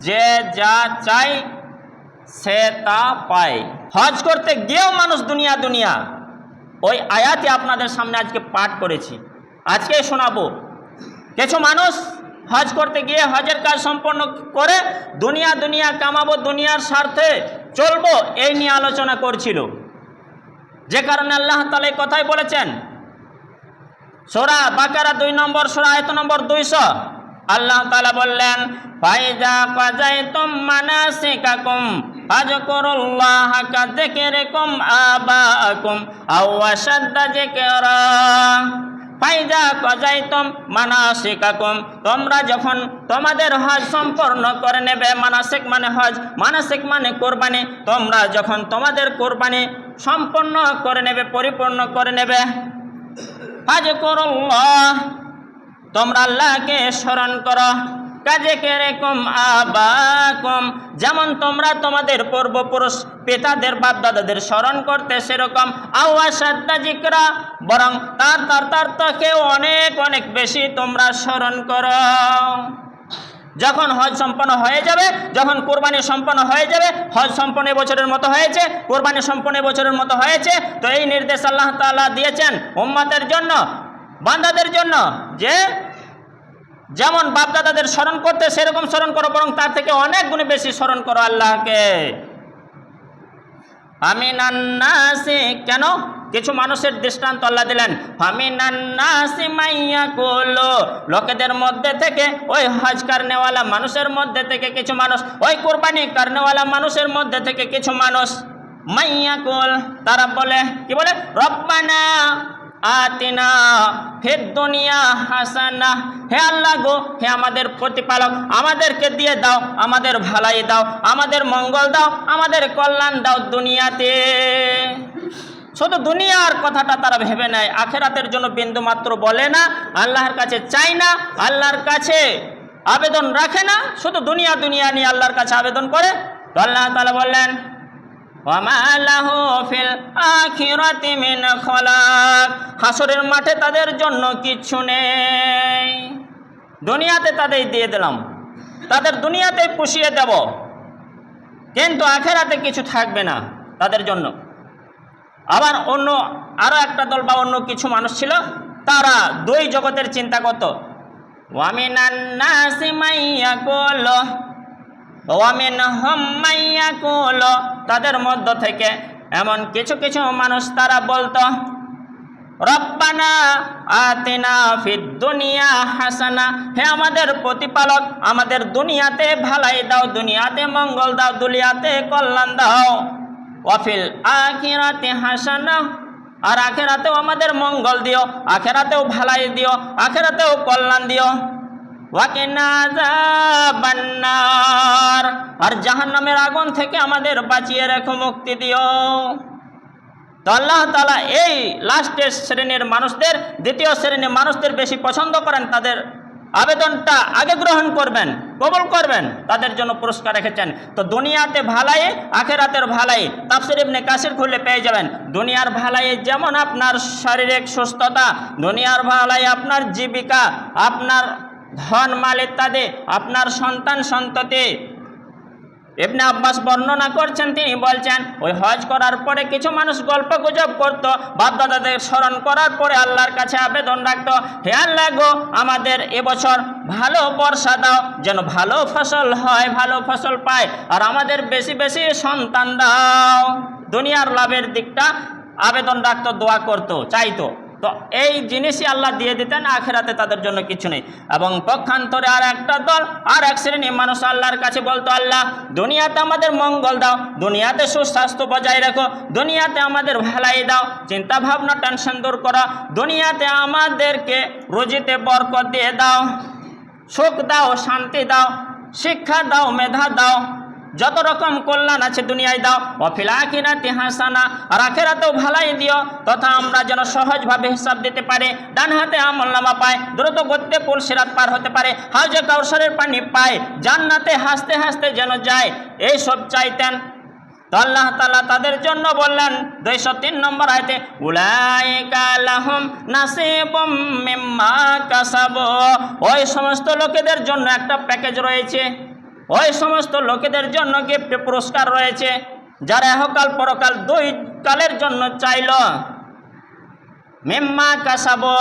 যে যা চাই সে তা পায়। হজ করতে গিয়েও মানুষ দুনিয়া দুনিয়া। ওই আয়াতে আপনাদের সামনে আজকে পাঠ করেছি। আজকে শোনাবো। কিছু মানুষ হজ করতে গিয়ে হজের কাজ সম্পন্ন করে দুনিয়া দুনিয়া কামাবো, দুনিয়ার স্বার্থে চলবো, এই নিয়ে আলোচনা করছিল। যে কারণে আল্লাহ তালা কথাই বলেছেন। সোরা বাকারা দুই নম্বর, সোরা এত নম্বর দুইশো। আল্লাহ তালা বললেন মানাসিকাকুম ফাজকুরুল্লাহ তোমরা যখন তোমাদের হজ সম্পূর্ণ করে নেবে, মানসিক মানে হজ, মানসিক মানে কোরবানি, তোমরা যখন তোমাদের কোরবানি সম্পূর্ণ করে নেবে, পরিপূর্ণ করে নেবে কাজ করল্লাহ তোমরা আল্লাহকে স্মরণ করো। কাজে কেরকম আবাকম। যেমন তোমরা তোমাদের পূর্বপুরুষ পিতাদের বাপদাদাদের স্মরণ করতে সেরকম। আওয়াসাদ্দা জিকরা। বরং তার তার তার তাকেও অনেক অনেক বেশি তোমরা স্মরণ করো। যখন হজ সম্পন্ন হয়ে যাবে, যখন কোরবানি সম্পন্ন হয়ে যাবে, হজ সম্পন্ন বছরের মতো হয়েছে, কোরবানি সম্পন্ন বছরের মতো হয়েছে, তো এই নির্দেশ আল্লাহ তাআলা দিয়েছেন উম্মাতের জন্য। বান্দাদের জন্য যে যেমন বাপদাদাদের স্মরণ করতে সেরকম স্মরণ করো, বরং তার থেকে অনেক গুণে বেশি স্মরণ করো আল্লাহকে। আমিনান্নাসি কেন? কিছু মানুষের দৃষ্টান্ত আল্লাহ দিলেন ফামিনান্নাসি মাইয়া কুলো, লোকেদের মধ্যে থেকে, ওই হজ কারনেওয়ালা মানুষের মধ্যে থেকে কিছু মানুষ, ওই কোরবানি কারনেওয়ালা মানুষের মধ্যে থেকে কিছু মানুষ মাইয়া কুল। তারা বলে, কি বলে? রব্বানা আতিনা ফের দুনিয়া হাসানা, হে আল্লাহ গো, হে আমাদের প্রতিপালক, আমাদেরকে দিয়ে দাও, আমাদের ভালাই দাও, আমাদের মঙ্গল দাও, আমাদের কল্যাণ দাও দুনিয়াতে। শুধু দুনিয়ার কথাটা তারা ভেবে নেয়, আখেরাতের জন্য বিন্দু মাত্র বলে না, আল্লাহর কাছে চাই না, আল্লাহর কাছে আবেদন রাখে না, শুধু দুনিয়া দুনিয়া নিয়ে আল্লাহর কাছে আবেদন করে। আল্লাহ তালা বললেন হাসরের মাঠে তাদের জন্য কিচ্ছু নেই। দুনিয়াতে তাদের দিয়ে দিলাম। তাদের দুনিয়াতে পুষিয়ে দেব। কিন্তু আখেরাতে কিছু থাকবে না তাদের জন্য। আবার অন্য আরও একটা দল বা অন্য কিছু মানুষ ছিল, তারা দুই জগতের চিন্তা করত। ওয়ামিনান্নাসি মাইয়া করল ওয়ামিন হম্মাইয়া কুলো তাদের মধ্য থেকে এমন কিছু কিছু মানুষ তারা বলতো, রব্বানা আতিনা ফিদ দুনিয়া হাসানা, হে আমাদের প্রতিপালক, আমাদের দুনিয়াতে ভালাই দাও, দুনিয়াতে মঙ্গল দাও, দুনিয়াতে কল্যাণ দাও। ওয়াফিল আখিরাতে হাসানা, আর আখেরাতেও আমাদের মঙ্গল দিও, আখেরাতেও ভালাই দিও, আখেরাতেও কল্যাণ দিও। বান্নার আর জাহান নামের আগুন থেকে আমাদের বাঁচিয়ে রেখো, মুক্তি দিও। তো আল্লাহ তালা এই লাস্টের শ্রেণির মানুষদের, দ্বিতীয় শ্রেণির মানুষদের বেশি পছন্দ করেন, তাদের আবেদনটা আগে গ্রহণ করবেন, কবল করবেন, তাদের জন্য পুরস্কার রেখেছেন। তো দুনিয়াতে ভালাই, আখেরাতের ভালাই, তাফসির ইবনে কাসির খুললে পেয়ে যাবেন। দুনিয়ার ভালাই যেমন আপনার শারীরিক সুস্থতা, দুনিয়ার ভালাই আপনার জীবিকা, আপনার ধন মাল ইত্যাদি আপনার সন্তান সন্ততি। ইবনে আব্বাস বর্ণনা করছেন, তিনি বলছেন, ওই হজ করার পরে কিছু মানুষ গল্প গুজব করত, বাপদাদাদের স্মরণ করার পরে আল্লাহর কাছে আবেদন রাখতো, হে আল্লাহ গো, আমাদের এবছর ভালো বর্ষা দাও, যেন ভালো ফসল হয়, ভালো ফসল পায়, আর আমাদের বেশি বেশি সন্তান দাও। দুনিয়ার লাভের দিকটা আবেদন রাখতো, দোয়া করতো, চাইতো। তো এই জিনিসই আল্লাহ দিয়ে দিতেন, আখেরাতে তাদের জন্য কিছু নেই। এবং পক্ষান্তরে আর একটা দল, আর এক শ্রেণির মানুষ আল্লাহর কাছে বলতো, আল্লাহ, দুনিয়াতে আমাদের মঙ্গল দাও, দুনিয়াতে সুস্বাস্থ্য বজায় রাখো, দুনিয়াতে আমাদের ভালাই দাও চিন্তা ভাবনা টেনশন দূর করো, দুনিয়াতে আমাদেরকে রুজিতে বরকত দিয়ে দাও, সুখ দাও, শান্তি দাও, শিক্ষা দাও, মেধা দাও যত রকম কল্যাণ আছে দুনিয়ায় দাও। অফিলা আখিরাতে হাসানা আর আখেরাতেও ভালাই দিও। তথা আমরা যেন সহজভাবে হিসাব দিতে পারে। ডান হাতে আমল নামা পায়, দ্রুত গতিতে পুল সিরাত পার হতে পারে। হাউজে কাউসারের পানি পায়, জান্নাতে হাসতে হাসতে যেন যায়। এই সব চাইতেন। তো আল্লাহ তাদের জন্য বললেন, দুইশো তিন নম্বর আয়তে উলাইকালাহম নাসিবম কাসাব। ওই সমস্ত লোকেদের জন্য একটা প্যাকেজ রয়েছে। ওই সমস্ত লোকেদের জন্য গিফট পুরস্কার রয়েছে, যারা এহকাল পরকাল দুই কালের জন্য চাইল। মেম্মা কাসাবো,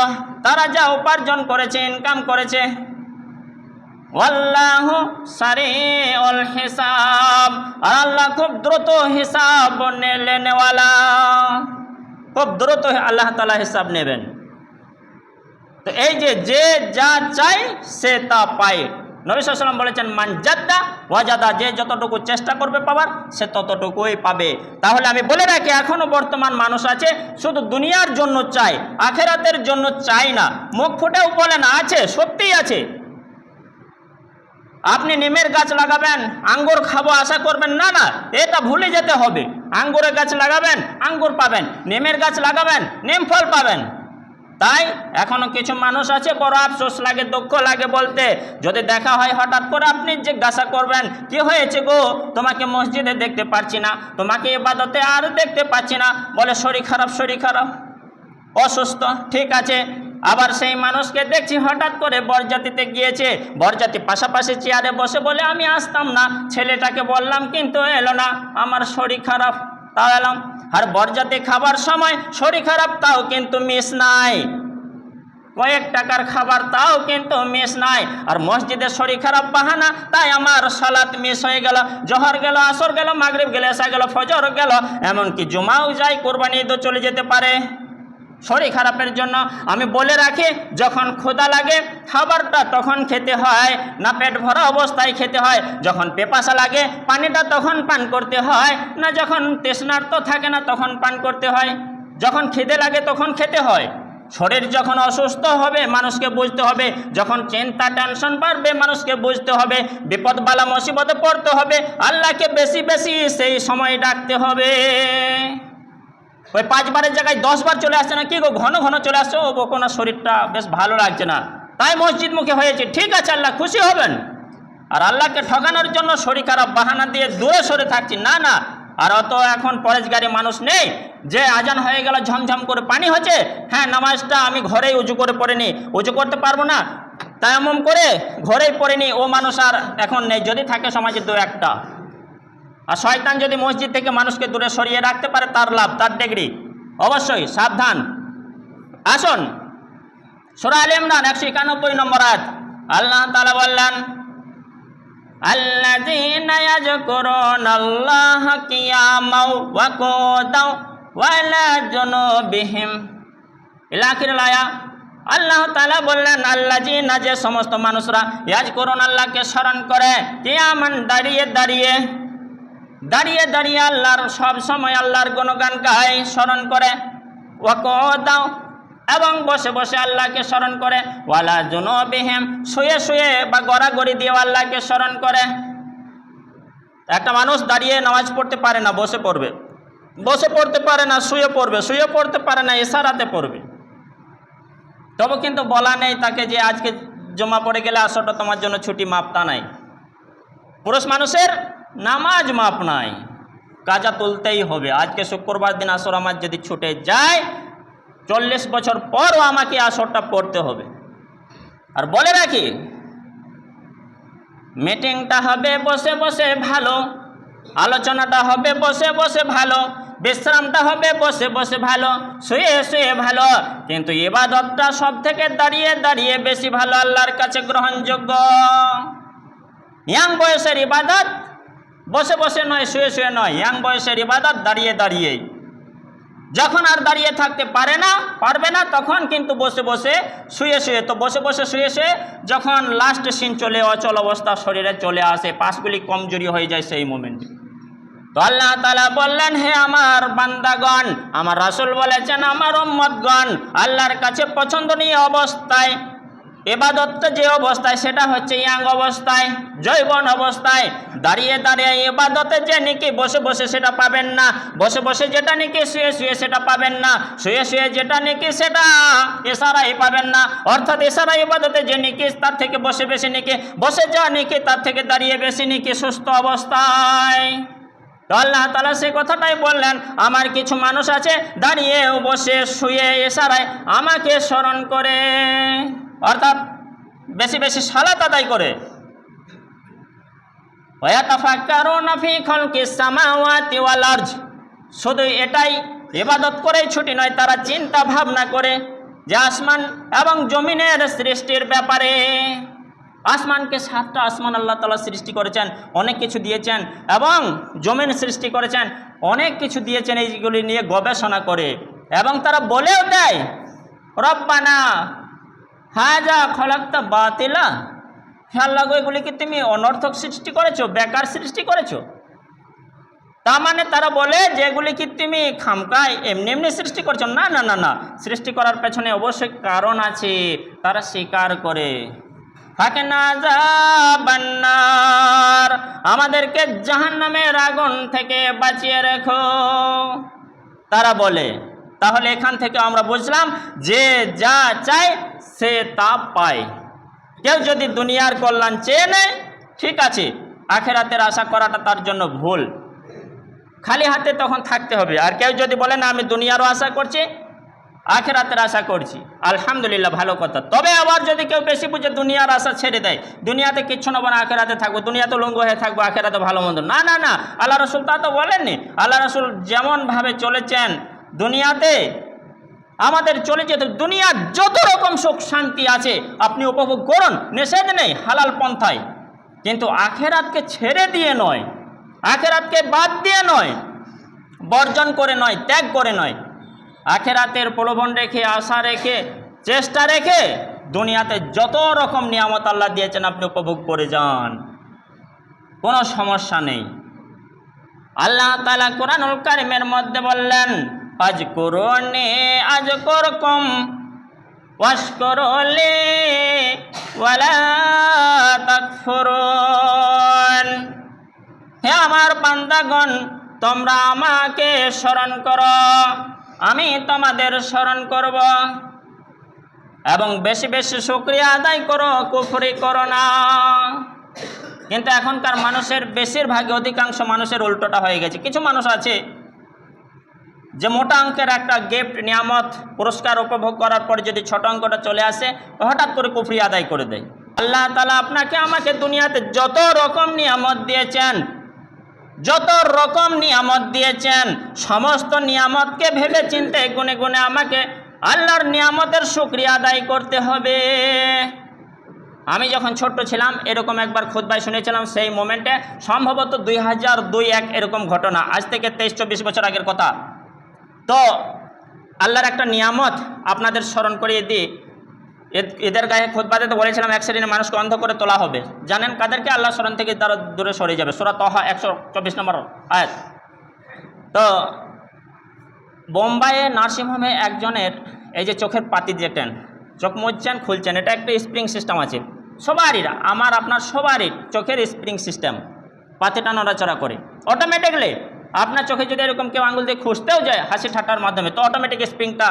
তারা যা উপার্জন করেছে ইনকাম করেছে। আল্লাহ সারে অল হিসাব আল্লাহ খুব দ্রুত হিসাব নেওয়ালা খুব দ্রুত আল্লাহ তালা হিসাব নেবেন। তো এই যে যে যা চায়, সে তা পায়। নবী সাল্লাম বলেছেন মানজাদ্দা ওয়াজাদা, যে যতটুকু চেষ্টা করবে পাবার সে ততটুকুই পাবে। তাহলে আমি বলে রাখি এখনও বর্তমান মানুষ আছে, শুধু দুনিয়ার জন্য চাই আখেরাতের জন্য চাই না। মুখ ফুটেও বলেন আছে, সত্যিই আছে। আপনি নিমের গাছ লাগাবেন, আঙ্গুর খাব আশা করবেন, না না, এটা ভুলে যেতে হবে। আঙ্গুরের গাছ লাগাবেন, আঙ্গুর পাবেন, নিমের গাছ লাগাবেন, নিম ফল পাবেন। তাই এখনও কিছু মানুষ আছে, বড় আফসোস লাগে, দুঃখ লাগে বলতে। যদি দেখা হয় হঠাৎ করে আপনি জিজ্ঞাসা করবেন, কি হয়েছে গো? তোমাকে মসজিদে দেখতে পাচ্ছি না, তোমাকে এবাদতে আর দেখতে পাচ্ছি না। বলে, শরীর খারাপ শরীর খারাপ। অসুস্থ, ঠিক আছে। আবার সেই মানুষকে দেখছি হঠাৎ করে বরজাতিতে গিয়েছে। বরজাতি পাশাপাশি চেয়ারে বসে বলে, আমি আসতাম না। ছেলেটাকে বললাম, কিন্তু এলো না, আমার শরীর খারাপ। তাও এলাম। আর বরজাতে খাবার সময় শরীর খারাপ, তাও কিন্তু মিস নাই। কয়েক টাকার খাবার, তাও কিন্তু মিস নাই। আর মসজিদে শরীর খারাপ বাহানা, তাই আমার সালাত মিস হয়ে গেল। জহর গেল, আসর গেল, মাগরিব গেল এসা গেল, ফজর গেল। এমনকি জুমাও যায়, কোরবানি ঈদও চলে যেতে পারে। শরীর খারাপের জন্য আমি বলে রাখি, যখন ক্ষুধা লাগে, খাবারটা তখন খেতে হয়, না পেট ভরা অবস্থায় খেতে হয়, যখন পেপাসা লাগে, পানিটা তখন পান করতে হয়, না যখন তৃষ্ণার্ত থাকে না তখন পান করতে হয়। যখন খিদে লাগে তখন খেতে হয়। শরীর যখন অসুস্থ হবে, মানুষকে বুঝতে হবে, যখন চিন্তা, টেনশন বাড়বে, মানুষকে বুঝতে হবে, বিপদ, বালা, মুসিবতে পড়তে হবে, আল্লাহকে বেশি বেশি সেই সময় ডাকতে হবে। ওই পাঁচবারের জায়গায় দশবার চলে আসছে না। কি গো, ঘন ঘন চলে আসছে? ও কোনো শরীরটা বেশ ভালো লাগছে না। তাই মসজিদ মুখে হয়েছে। ঠিক আছে, আল্লাহ, খুশি হবেন। আর আল্লাহকে ঠকানোর জন্য শরীর খারাপ বাহানা দিয়ে দূরে সরে থাকছি। না না, আর অত এখন পরেশগারি মানুষ নেই। যে আজান হয়ে গেল, ঝমঝম করে পানি হচ্ছে হ্যাঁ নামাজটা আমি ঘরেই উজু করে পড়িনি উজু করতে পারব না তায়ামম করে ঘরেই পড়িনি ও মানুষ আর এখন নেই। যদি থাকে সমাজে দু একটা। আর শয়তান যদি মসজিদ থেকে মানুষকে দূরে সরিয়ে রাখতে পারে তার লাভ তার ডিগ্রি অবশ্যই সাবধান আসুন সোরা আলী ইমরান একশো একানব্বই নম্বর আজ আল্লাহ তালা বললেন الذين يذكرون الله قياما وقعودا وعلى جنوبهم إلى آخر الآية আল্লাহ তালা বললেন আল্লাহ জি না যে সমস্ত মানুষরা ইয়াজ করুন আল্লাহকে স্মরণ করে কিয়ামান দাঁড়িয়ে দাঁড়িয়ে দাঁড়িয়ে দাঁড়িয়ে আল্লাহর সব সময় আল্লাহর গুণগান গায়, স্মরণ করে। ওয়াক দাও। এবং বসে বসে আল্লাহকে স্মরণ করে। ওয়ালা জুনবিহিম। শুয়ে শুয়ে বা গড়াগড়ি দিয়ে আল্লাহকে স্মরণ করে। একটা মানুষ দাঁড়িয়ে নামাজ পড়তে পারে না, বসে পড়বে। বসে পড়তে পারে না, শুয়ে পড়বে। শুয়ে পড়তে পারে না ইশারাতে পড়বে। তবে কিন্তু বলা নেই তাকে যে আজকে জমা পড়ে গেলে আসরটা তোমার জন্য ছুটি, মাপতা নাই। পুরুষ মানুষের নামাজ মাপ নাই, কাজা তুলতেই হবে। আজকে শুক্রবার দিন আসর আমার যদি ছুটে যায়, চল্লিশ বছর পরও আমাকে আসরটা পড়তে হবে। আর বলে রাখি মিটিংটা হবে বসে বসে ভালো, আলোচনাটা হবে বসে বসে ভালো, বিশ্রামটা হবে বসে বসে ভালো, শুয়ে শুয়ে ভালো। কিন্তু এবাদতটা সব থেকে দাঁড়িয়ে দাঁড়িয়ে বেশি ভালো আল্লাহর কাছে গ্রহণযোগ্য। ইয়াং বয়সের ইবাদত বসে বসে নয়, শুয়ে শুয়ে নয়, ইয়াং বয়সের ইবাদত দাঁড়িয়ে দাঁড়িয়ে। যখন আর দাঁড়িয়ে থাকতে পারে না, পারবে না, তখন কিন্তু বসে বসে শুয়ে শুয়ে, তো বসে বসে শুয়ে শুয়ে যখন লাস্ট সিন চলে, অচল অবস্থা শরীরে চলে আসে, পাশগুলি কমজোরি হয়ে যায় সেই মোমেন্টে তো আল্লাহ তালা বললেন, হে আমার বান্দাগণ, আমার রাসুল বলেছেন, আমার উম্মতগণ, আল্লাহর কাছে পছন্দনীয় অবস্থায় এবাদত যে অবস্থায়, সেটা হচ্ছে ইয়াং অবস্থায়, জৈবন অবস্থায়। দাঁড়িয়ে দাঁড়িয়ে এবাদতে যে নাকি, বসে বসে সেটা পাবেন না। বসে বসে যেটা নাকি, শুয়ে শুয়ে সেটা পাবেন না। শুয়ে শুয়ে যেটা নাকি, সেটা এসারাই পাবেন না। অর্থাৎ এসারা ইবাদতে যে নাকি, তার থেকে বসে বেশি নাকি, বসে যা নাকি, তার থেকে দাঁড়িয়ে বেশি নাকি, সুস্থ অবস্থায়। তো আল্লাহ তালা সে কথাটাই বললেন, আমার কিছু মানুষ আছে, দাঁড়িয়েও বসে শুয়ে এসারায় আমাকে স্মরণ করে। অর্থাৎ বেশি বেশি সালাত আদায় করে। শুধু এটাই ইবাদত করেই ছুটি নয়, তারা চিন্তা ভাবনা করে যে আসমান এবং জমিনের সৃষ্টির ব্যাপারে। আসমানকে সাতটা আসমান আল্লাহ তালা সৃষ্টি করেছেন, অনেক কিছু দিয়েছেন এবং জমিন সৃষ্টি করেছেন, অনেক কিছু দিয়েছেন, এইগুলি নিয়ে গবেষণা করে এবং তারা বলেও দেয়, রব্বানা হাজা খলাক্তা বাতিলা। খেয়াল লাগো এগুলি কি তুমি অনর্থক সৃষ্টি করেছ, বেকার সৃষ্টি করেছ? তার মানে তারা বলে যেগুলি কি তুমি খামকায় এমনি এমনি সৃষ্টি করছ? না না না না। সৃষ্টি করার পেছনে অবশ্যই কারণ আছে, তারা স্বীকার করে। থাকে না যাবার আমাদেরকে জাহান নামের আগুন থেকে বাঁচিয়ে রেখো। তারা বলে, তাহলে এখান থেকে আমরা বুঝলাম যে যা চায় সে তা পায়। কেউ যদি দুনিয়ার কল্যাণ চেয়ে নেয়, ঠিক আছে, আখেরাতের আশা করাটা তার জন্য ভুল। খালি হাতে তখন থাকতে হবে। আর কেউ যদি বলে, না, আমি দুনিয়ারও আশা করছি, আখেরাতের আশা করছি। আলহামদুলিল্লাহ, ভালো কথা। তবে আবার যদি কেউ বেশি বুঝে দুনিয়ার আশা ছেড়ে দেয়, দুনিয়াতে কিচ্ছু নেব না, আখেরাতে থাকব, দুনিয়াতে লঙ্গ হয়ে থাকব, আখেরাতে ভালো মন্দ। না না না, আল্লাহ রসুল তা তো বলেননি। আল্লাহ রসুল যেমনভাবে চলেছেন দুনিয়াতে আমাদের চলে যেতে দুনিয়ার যত রকম সুখ শান্তি আছে, আপনি উপভোগ করুন, নিষেধ নেই হালাল পন্থায়। কিন্তু আখেরাতকে ছেড়ে দিয়ে নয়, আখেরাতকে বাদ দিয়ে নয়, বর্জন করে নয়, ত্যাগ করে নয়। আখেরাতের প্রলোভন রেখে, আশা রেখে, চেষ্টা রেখে দুনিয়াতে যত রকম নিয়ামত আল্লাহ দিয়েছেন, আপনি উপভোগ করে যান। কোনো সমস্যা নেই। আল্লাহ তালা কোরআনুল কারিমের মধ্যে বললেন আজ করনে আজ করকম। ওয়াশ করলে ওয়ালা হে আমার বান্দাগণ, তোমরা আমাকে স্মরণ করো। আমি তোমাদের স্মরণ করব। এবং বেশি বেশি শুক্রিয়া আদায় করো, কুফরি করো না। কিন্তু এখনকার মানুষের বেশিরভাগে অধিকাংশ মানুষের উল্টোটা হয়ে গেছে। কিছু মানুষ আছে যে মোটা অঙ্কের একটা গিফট নিয়ামত, পুরস্কার উপভোগ করার পরে যদি ছোট অঙ্কটা চলে আসে হঠাৎ করে কুফরি আদায় করে দেয়। আল্লাহ তালা আপনাকে আমাকে দুনিয়াতে যত রকম নিয়ামত দিয়েছেন, যত রকম নিয়ামত দিয়েছেন, সমস্ত নিয়ামতকে ভেবে চিন্তে গুনে গুনে আমাকে আল্লাহর নিয়ামতের শুক্রিয়া আদায় করতে হবে। আমি যখন ছোট্ট ছিলাম, এরকম একবার খুদ্ায় শুনেছিলাম সেই মোমেন্টে, সম্ভবত দুই হাজার দুই এক এরকম ঘটনা। আজ থেকে তেইশ চব্বিশ বছর আগের কথা। তো আল্লাহর একটা নিয়ামত আপনাদের স্মরণ করিয়ে দিই। এদ- এদের গায়ে খোদবাতে তো বলেছিলাম, এক শ্রেণির মানুষকে অন্ধ করে তোলা হবে। জানেন কাদেরকে? আল্লাহ স্মরণ থেকে তারা দূরে সরে যাবে। সোরা তহা একশো চব্বিশ নম্বর আয়াত। তো বোম্বাইয়ে নার্সিংহোমে একজনের এই যে চোখের পাতি যেতেন চোখ মুছছেন, খুলছেন, এটা একটা স্প্রিং সিস্টেম আছে। সবারই, আমার, আপনার সবারই চোখের স্প্রিং সিস্টেম, পাতিটা নড়াচড়া করে। অটোমেটিকলি আপনার চোখে যদি এরকম কেউ আঙুল দিয়ে খুঁজতেও যায় হাসি ঠাট্টার মাধ্যমে, তো অটোমেটিক স্প্রিংটা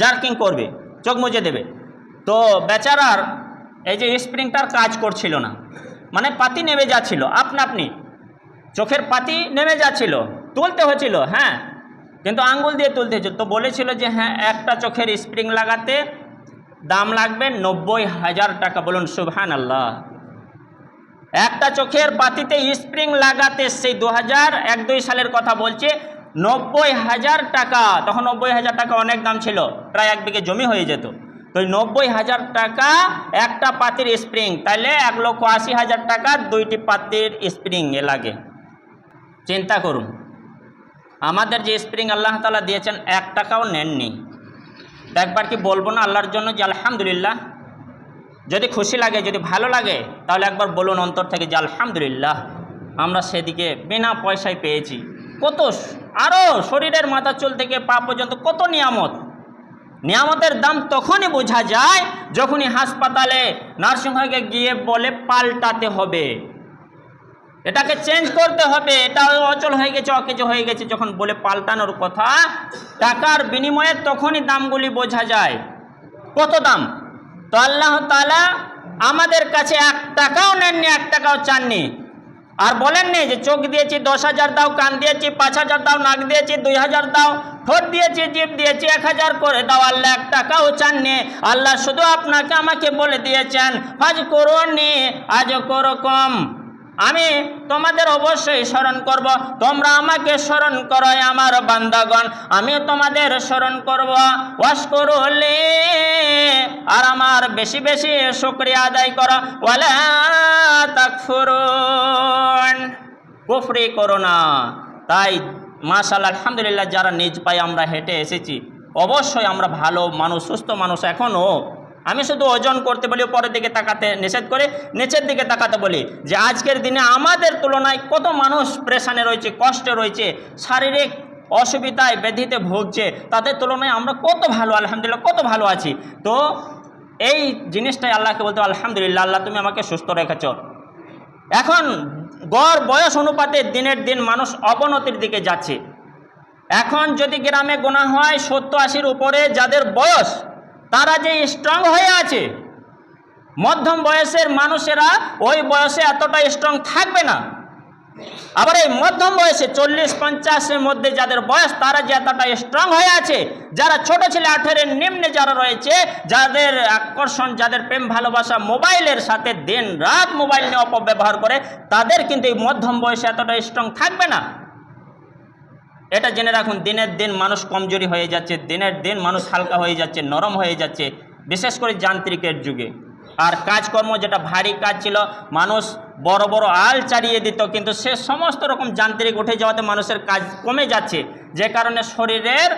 জার্কিং করবে, চোখ মুজে দেবে। তো বেচারার এই যে স্প্রিংটার কাজ করছিল না মানে পাতি নেমে যাচ্ছিল, আপনা আপনি, চোখের পাতি নেমে যাচ্ছিল, তুলতে হয়েছিল হ্যাঁ কিন্তু আঙ্গুল দিয়ে তুলতে হয়েছিল তো বলেছিল যে হ্যাঁ একটা চোখের স্প্রিং লাগাতে দাম লাগবে নব্বই হাজার টাকা, বলুন সুবহান আল্লাহ একটা চোখের পাতিতে স্প্রিং লাগাতে সেই দু হাজার এক দুই সালের কথা বলছে, নব্বই হাজার টাকা। তখন নব্বই হাজার টাকা অনেক দাম ছিল, প্রায় এক বিঘে জমি হয়ে যেত। তো নব্বই হাজার টাকা একটা পাতির স্প্রিং তাহলে এক লক্ষ আশি হাজার টাকা দুইটি পাতির স্প্রিং এ লাগে। চিন্তা করুন, আমাদের যে স্প্রিং আল্লাহ তালা দিয়েছেন, এক টাকাও নেননি। একবার কি বলব না আল্লাহর জন্য যে আলহামদুলিল্লাহ যদি খুশি লাগে, যদি ভালো লাগে, তাহলে একবার বলুন অন্তর থেকে যে আলহামদুলিল্লাহ, আমরা সেদিকে বিনা পয়সায় পেয়েছি। কত আরও শরীরের মাথা চুল থেকে পা পর্যন্ত কত নিয়ামত। নিয়ামতের দাম তখনই বোঝা যায় যখনই হাসপাতালে নার্সিংহোমে গিয়ে বলে পাল্টাতে হবে। এটাকে চেঞ্জ করতে হবে, এটা অচল হয়ে গেছে, অকেজ হয়ে গেছে, যখন বলে পাল্টানোর কথা, টাকার বিনিময়ে তখনই দামগুলি বোঝা যায়। কত দাম? তো আল্লাহ তালা আমাদের কাছে এক টাকাও নেননি, এক টাকাও চাননি। আর বলেননি যে, চোখ দিয়েছি, দশ হাজার দাও, কান দিয়েছি, পাঁচ হাজার দাও, নাক দিয়েছি, দুই হাজার দাও, ঠোঁট দিয়েছি জিপ দিয়েছি, এক হাজার করে দাও, আল্লাহ এক টাকাও চাননি। আল্লাহ শুধু আপনাকে আমাকে বলে দিয়েছেন আজ করুন আজ করো কম আমি তোমাদের অবশ্যই স্মরণ করব। তোমরা আমাকে স্মরণ করো আমার বান্দাগণ। আমি তোমাদের স্মরণ করব। ওয়াস করলে আর আমার বেশি বেশি শুক্রিয়া আদায় করো। ওয়ালা কুফরি করো না। তাই মাশাআল্লাহ, আলহামদুলিল্লাহ, যারা নিজ পায়ে আমরা হেঁটে এসেছি, অবশ্যই আমরা ভালো মানুষ, সুস্থ মানুষ এখনও আমি শুধু ওজন করতে বলি পরের দিকে তাকাতে নিষেধ করে, নিচের দিকে তাকাতে বলি যে আজকের দিনে আমাদের তুলনায় কত মানুষ প্রেশানে রয়েছে, কষ্টে রয়েছে, শারীরিক অসুবিধায় ব্যাধিতে ভুগছে, তাদের তুলনায় আমরা কত ভালো, আলহামদুলিল্লাহ কত ভালো আছি। তো এই জিনিসটাই আল্লাহকে বলতে আলহামদুলিল্লাহ, আল্লাহ তুমি আমাকে সুস্থ রেখেছ। এখন গড় বয়স অনুপাতে দিনের দিন মানুষ অবনতির দিকে যাচ্ছে। এখন যদি গ্রামে গোনা হয়, সত্তর আশির উপরে যাদের বয়স তারা যে স্ট্রং হয়ে আছে, মধ্যম বয়সের মানুষেরা ওই বয়সে এতটা স্ট্রং থাকবে না। আবার এই মধ্যম বয়সে চল্লিশ পঞ্চাশের মধ্যে যাদের বয়স, তারা যে এতটা স্ট্রং হয়ে আছে, যারা ছোট ছেলে আঠেরের নিম্নে যারা রয়েছে, যাদের আকর্ষণ, যাদের প্রেম, ভালোবাসা মোবাইলের সাথে দিন রাত মোবাইল নিয়ে অপব্যবহার করে, তাদের কিন্তু এই মধ্যম বয়সে এতটা স্ট্রং থাকবে না। এটা জেনে রাখুন, দিনের দিন মানুষ কমজোরি হয়ে যাচ্ছে, দিনের দিন মানুষ হালকা হয়ে যাচ্ছে, নরম হয়ে যাচ্ছে, বিশেষ করে যান্ত্রিকের যুগে। আর কাজকর্ম যেটা ভারী কাজ ছিল, মানুষ বড় বড় আল চালিয়ে দিত, কিন্তু সে সমস্ত রকম যান্ত্রিক উঠে যাওয়াতে মানুষের কাজ কমে যাচ্ছে। যে কারণে শরীরের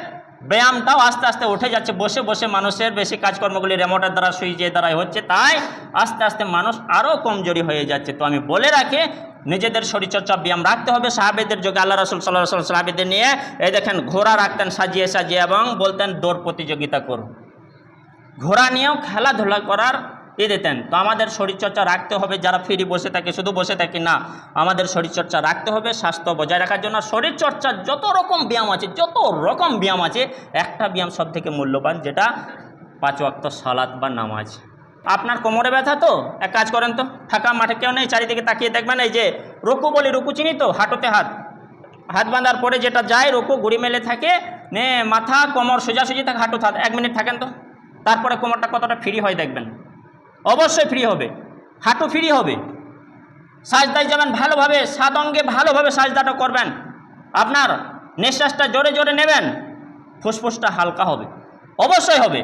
ব্যায়ামটাও আস্তে আস্তে উঠে যাচ্ছে, বসে বসে মানুষের বেশি কাজকর্মগুলি রেমোটের দ্বারা সুইচের দ্বারাই হচ্ছে, তাই আস্তে আস্তে মানুষ আরও কমজোরি হয়ে যাচ্ছে। তো আমি বলে রাখি নিজেদের শরীরচর্চা ব্যায়াম রাখতে হবে। সাহাবেদের যুগে আল্লাহ রসুল সাল্লাহ সাহাবেদের নিয়ে, এই দেখেন, ঘোড়া রাখতেন, সাজিয়ে সাজিয়ে এবং বলতেন, দৌড় প্রতিযোগিতা করুন ঘোড়া নিয়েও খেলাধুলা করার এ দিতেন। তো আমাদের শরীরচর্চা রাখতে হবে, যারা ফ্রি বসে থাকে, শুধু বসে থাকি না, আমাদের শরীরচর্চা রাখতে হবে, স্বাস্থ্য বজায় রাখার জন্য। শরীরচর্চার যত রকম ব্যায়াম আছে, যত রকম ব্যায়াম আছে, একটা ব্যায়াম সব থেকে মূল্যবান, যেটা পাঁচ ওয়াক্ত সালাত বা নামাজ। আপনার কোমরে ব্যথা তো? এক কাজ করেন তো, ফাঁকা মাঠে কেউ নেই, চারিদিকে তাকিয়ে দেখবেন এই যে রুকু বলি, রুকু চিনি তো? হাঁটুতে হাত। হাত বাঁধার পরে যেটা যায়, রুকু গুড়ি মেলে থাকে, নে মাথা, কোমর সোজাসুজি থাকে হাঁটু থাক এক মিনিট থাকেন তো? তারপরে কোমরটা কতটা ফ্রি হয় দেখবেন। অবশ্যই ফ্রি হবে। হাঁটু ফ্রি হবে। সাজদায় যাবেন ভালোভাবে সাত অঙ্গে ভালোভাবে সাজদাটা করবেন। আপনার নিঃশ্বাসটা জোরে জোরে নেবেন। ফুসফুসটা হালকা হবে। অবশ্যই হবে।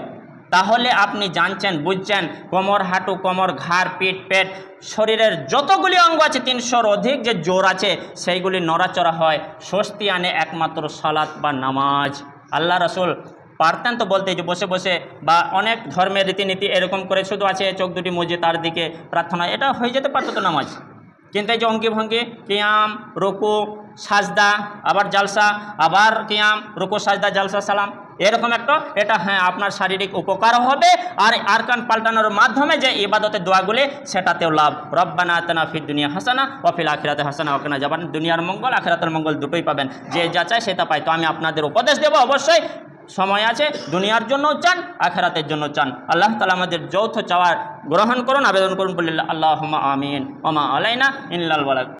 তাহলে আপনি জানছেন, বুঝছেন, কোমর হাঁটু, কোমর, ঘাড়, পিঠ, পেট, শরীরের যতগুলি অঙ্গ আছে, তিনশোর অধিক যে জোর আছে, সেইগুলি নড়াচড়া হয়। স্বস্তি আনে একমাত্র সালাত বা নামাজ। আল্লাহ রসুল পারতেন তো বলতে যে বসে বসে, বা অনেক ধর্মের রীতিনীতি এরকম করে শুধু আছে, চোখ দুটি মজে তার দিকে প্রার্থনা, এটা হয়ে যেতে পারতো তো নামাজ। কিন্তু এই যে অঙ্কি ভঙ্গি, কিয়াম, রুকু, সাজদা, আবার জালসা, আবার কিয়াম, রুকু, সাজদা, জালসা, সালাম। এরকম একটা, এটা হ্যাঁ আপনার শারীরিক উপকার হবে আর আরকান পাল্টানোর মাধ্যমে যে ইবাদতের দোয়াগুলি, সেটাতেও লাভ। রব্বানা আতনা ফির দুনিয়া হাসানা অফিল আখিরাতে হাসানা ওখানে যাবেন। দুনিয়ার মঙ্গল, আখিরাতের মঙ্গল দুটোই পাবেন। যে যা চায় সেটা পায়। তো আমি আপনাদের উপদেশ দেবো, অবশ্যই। সময় আছে, দুনিয়ার জন্য চান, আখেরাতের জন্য চান। আল্লাহ তালা আমাদের যৌথ চাওয়ার গ্রহণ করুন, আবেদন করুন বলিল্লা আল্লাহ আমিন ওমা আলাইনা ইল্লাল বালাক